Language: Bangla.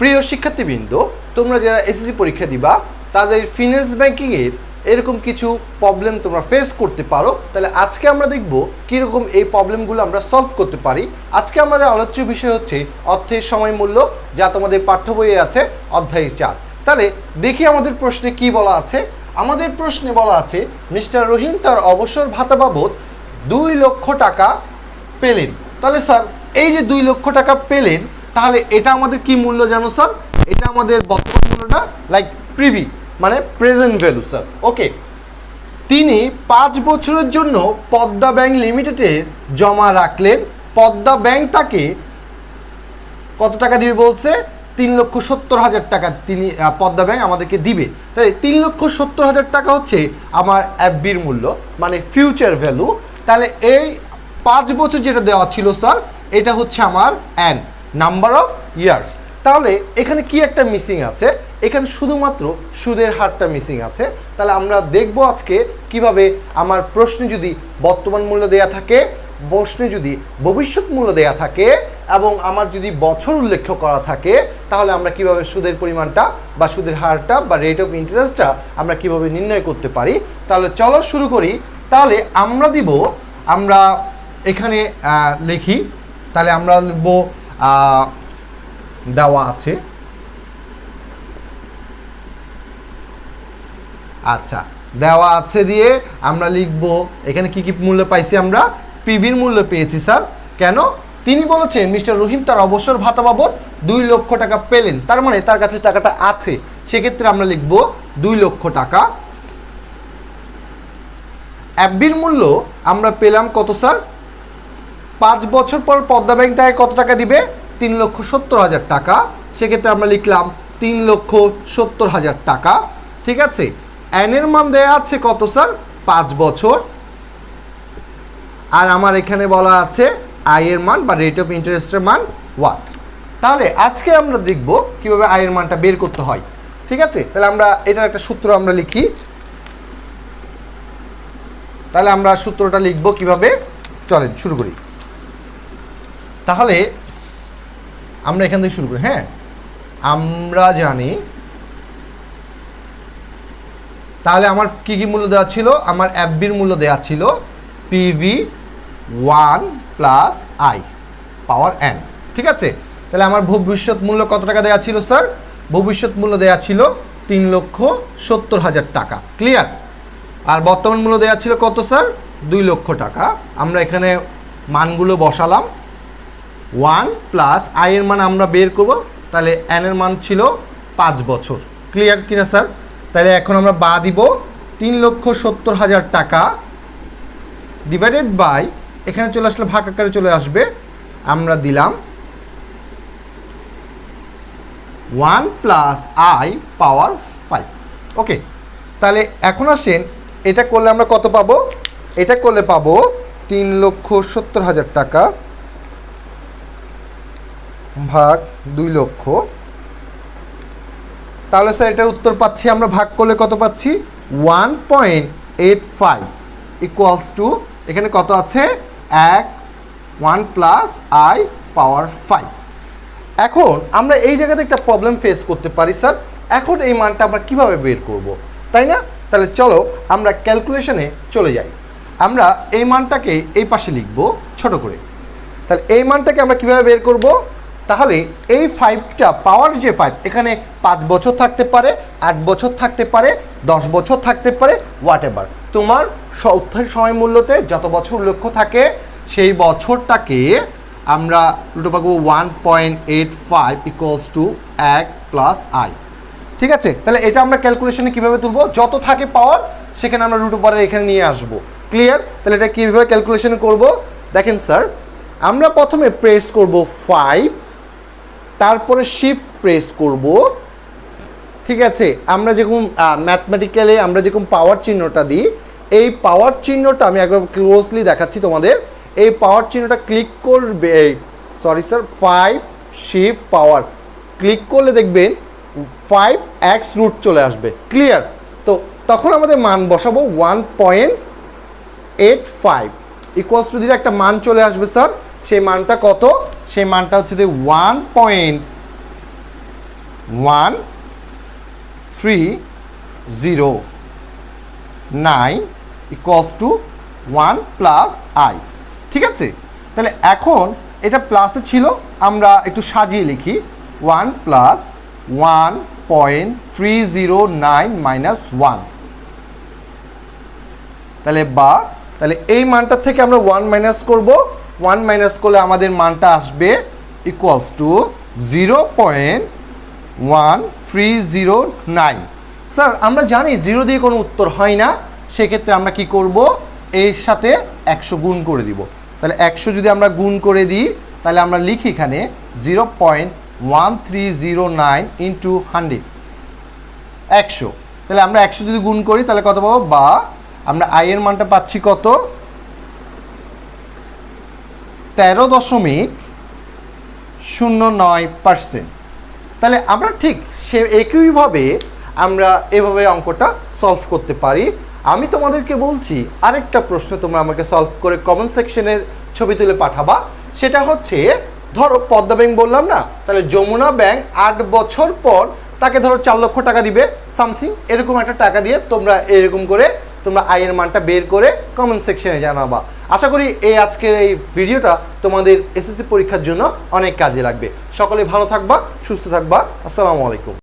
প্রিয় শিক্ষার্থীবৃন্দ, তোমরা যারা এসএসসি পরীক্ষা দিবা, তাদের ফিনান্স ব্যাংকিংয়ের এরকম কিছু প্রবলেম তোমরা ফেস করতে পারো। তাহলে আজকে আমরা দেখব কীরকম এই প্রবলেমগুলো আমরা সলভ করতে পারি। আজকে আমাদের আলোচ্য বিষয় হচ্ছে অর্থের সময় মূল্য, যা তোমাদের পাঠ্য বইয়ে আছে অধ্যায় চার। তাহলে দেখি আমাদের প্রশ্নে কি বলা আছে। আমাদের প্রশ্নে বলা আছে, মিস্টার রহিম তার অবসর ভাতা বাবদ দুই লক্ষ টাকা পেলেন। তাহলে স্যার, এই যে দুই লক্ষ টাকা পেলেন তাহলে এটা আমাদের কি মূল্য জানো স্যার এটা আমাদের বর্তমান মূল্যটা লাইক প্রিভি মানে প্রেজেন্ট ভ্যালু স্যার ওকে তিনি পাঁচ বছরের জন্য পদ্মা ব্যাংক লিমিটেডে জমা রাখলেন। পদ্মা ব্যাংক তাকে কত টাকা দিবে বলছে? তিন লক্ষ সত্তর হাজার টাকা তিনি পদ্মা ব্যাংক আমাদেরকে দিবে। তাই তিন লক্ষ সত্তর হাজার টাকা হচ্ছে আমার অ্যাফবির মূল্য মানে ফিউচার ভ্যালু তাহলে এই পাঁচ বছর যেটা দেওয়া ছিল স্যার এটা হচ্ছে আমার অ্যান নাম্বার অফ ইয়ার্স তাহলে এখানে কি একটা মিসিং আছে? এখানে শুধুমাত্র সুদের হারটা মিসিং আছে। তাহলে আমরা দেখব আজকে কীভাবে আমার প্রশ্নে যদি বর্তমান মূল্য দেয়া থাকে, প্রশ্নে যদি ভবিষ্যৎ মূল্য দেয়া থাকে, এবং আমার যদি বছর উল্লেখ করা থাকে, তাহলে আমরা কীভাবে সুদের পরিমাণটা বা সুদের হারটা বা রেট অফ ইন্টারেস্টটা আমরা কীভাবে নির্ণয় করতে পারি? তাহলে চলো শুরু করি। তাহলে আমরা দিব, আমরা এখানে লিখি। তাহলে আমরা লিখব দেওয়া আছে। আচ্ছা দেওয়া আছে দিয়ে আমরা লিখব, এখানে কি কি মূল্য পাইছি আমরা? পিবির মূল্য পেয়েছি, স্যার। কেন? তিনি বলেছেন, মিস্টার রহিম তার অবসর ভাতা বাবদ দুই লক্ষ টাকা পেলেন। তার মানে তার কাছে টাকাটা আছে। সেক্ষেত্রে আমরা লিখব দুই লক্ষ টাকা। অ্যাবির মূল্য আমরা পেলাম কত, স্যার? পাঁচ বছর পর পদ্মা ব্যাংক তাকে কত টাকা দিবে? তিন লক্ষ সত্তর হাজার টাকা। সেক্ষেত্রে আমরা লিখলাম তিন লক্ষ সত্তর হাজার টাকা। ঠিক আছে? অ্যানের মান দেয়া আছে কত, স্যার? পাঁচ বছর। আর আমার এখানে বলা আছে আয়ের মান বা রেট অফ ইন্টারেস্টের মান ওয়াট তাহলে আজকে আমরা দেখব কীভাবে আয়ের মানটা বের করতে হয়। ঠিক আছে? তাহলে আমরা এটার একটা সূত্র আমরা লিখি। তাহলে আমরা সূত্রটা লিখব কীভাবে? চলেন, শুরু করি। তাহলে আমরা এখান থেকে শুরু করি হ্যাঁ? আমরা জানি তাহলে আমার কি কি মূল্য দেওয়া ছিল? আমার অ্যাফবির মূল্য দেওয়া ছিল PV one plus i power n ঠিক আছে? তাহলে আমার ভবিষ্যৎ মূল্য কত টাকা দেওয়া ছিল, স্যার? ভবিষ্যৎ মূল্য দেওয়া ছিল তিন লক্ষ সত্তর হাজার টাকা ক্লিয়ার আর বর্তমান মূল্য দেওয়া ছিল কত, স্যার? দুই লক্ষ টাকা। আমরা এখানে মানগুলো বসালাম। ওয়ান প্লাস আয়ের মান আমরা বের করব, তাহলে এনের মান ছিল পাঁচ বছর। ক্লিয়ার কিনা স্যার তাহলে এখন আমরা বা দিব তিন লক্ষ সত্তর হাজার টাকা ডিভাইডেড বাই এখানে চলে আসলে ভাগ আকারে চলে আসবে, আমরা দিলাম one plus i power five. Okay, তাহলে এখন আসেন, এটা করলে আমরা কত পাবো? এটা করলে পাবো তিন লক্ষ সত্তর হাজার টাকা। ভাগ দুই লক্ষ। তাহলে স্যার, এটার উত্তর পাচ্ছি আমরা, ভাগ করলে কত পাচ্ছি? One point eight five equals to এখানে কত আছে? এক one plus i power five এখন আমরা এই জায়গাতে একটা প্রবলেম ফেস করতে পারি, স্যার। এখন এই মানটা আমরা কীভাবে বের করব, তাই না? তাহলে চলো আমরা ক্যালকুলেশনে চলে যাই। আমরা এই মানটাকে এই পাশে লিখব ছোট করে। তাহলে এই মানটাকে আমরা কীভাবে বের করব? তাহলে এই ফাইভটা পাওয়ার যে ফাইভ এখানে পাঁচ বছর থাকতে পারে, আট বছর থাকতে পারে, দশ বছর থাকতে পারে হোয়াট এভার তোমার উত্থান সময় মূল্যতে যত বছর লক্ষ্য থাকে, সেই বছরটাকে আমরা রুটো পাবো one point eight five equals to এক প্লাস আই ঠিক আছে? তাহলে এটা আমরা ক্যালকুলেশনে কীভাবে তুলবো? যত থাকে পাওয়ার সেখানে আমরা রুট এখানে নিয়ে আসব। ক্লিয়ার তাহলে এটা কীভাবে ক্যালকুলেশন করব? দেখেন স্যার আমরা প্রথমে প্রেস করব ফাইভ তারপরে শিফট প্রেস করব। ঠিক আছে? আমরা যেরকম ম্যাথমেটিক্যালে আমরা যেরকম পাওয়ার চিহ্নটা দিই, এই পাওয়ার চিহ্নটা আমি একবার ক্লোজলি দেখাচ্ছি তোমাদের। এই পাওয়ার চিহ্নটা ক্লিক করবে sorry sir five shift power click করলে দেখবেন ফাইভ এক্স রুট চলে আসবে। ক্লিয়ার তো তখন আমাদের মান বসাবো one point eight five equals to দিলে একটা মান চলে আসবে স্যার সেই মানটা কত? সেই মানটা হচ্ছে যে one point one three zero nine equals to one plus i ঠিক আছে? তাহলে এখন এটা প্লাসে ছিল, আমরা একটু সাজিয়ে লিখি। One plus one point three zero nine minus one তাহলে বা, তাহলে এই মানটার থেকে আমরা ওয়ান মাইনাস করব। ওয়ান মাইনাস করলে আমাদের মানটা আসবে equals to zero point one three zero nine sir আমরা জানি জিরো দিয়ে কোনো উত্তর হয় না, সেক্ষেত্রে আমরা কি করব? এর সাথে একশো গুণ করে দিব। তাহলে একশো যদি আমরা গুণ করে দিই, তাহলে আমরা লিখি এখানে zero point one three zero nine into hundred একশো। তাহলে আমরা একশো যদি গুণ করি, তাহলে কত পাবো? বা আমরা আই এর মানটা পাচ্ছি কত? তেরো দশমিক শূন্য নয় পার্সেন্ট তাহলে আমরা ঠিক সে একইভাবে আমরা এভাবে অঙ্কটা সলভ করতে পারি। আমি তোমাদেরকে বলছি, আরেকটা প্রশ্ন তোমরা আমাকে সলভ করে কমেন্ট সেকশনে ছবি তুলে পাঠাবা। সেটা হচ্ছে, ধরো পদ্মা ব্যাংক বললাম না, তাহলে যমুনা ব্যাংক আট বছর পর তাকে ধরো চার লক্ষ টাকা দিবে সামথিং এরকম একটা টাকা দিয়ে তোমরা এরকম করে তোমরা আয়ের মানটা বের করে কমেন্ট সেকশনে জানাবা। আশা করি এই আজকের এই ভিডিওটা তোমাদের এসএসসি পরীক্ষার জন্য অনেক কাজে লাগবে। সকলে ভালো থাকবা, সুস্থ থাকবা। আসসালামু আলাইকুম।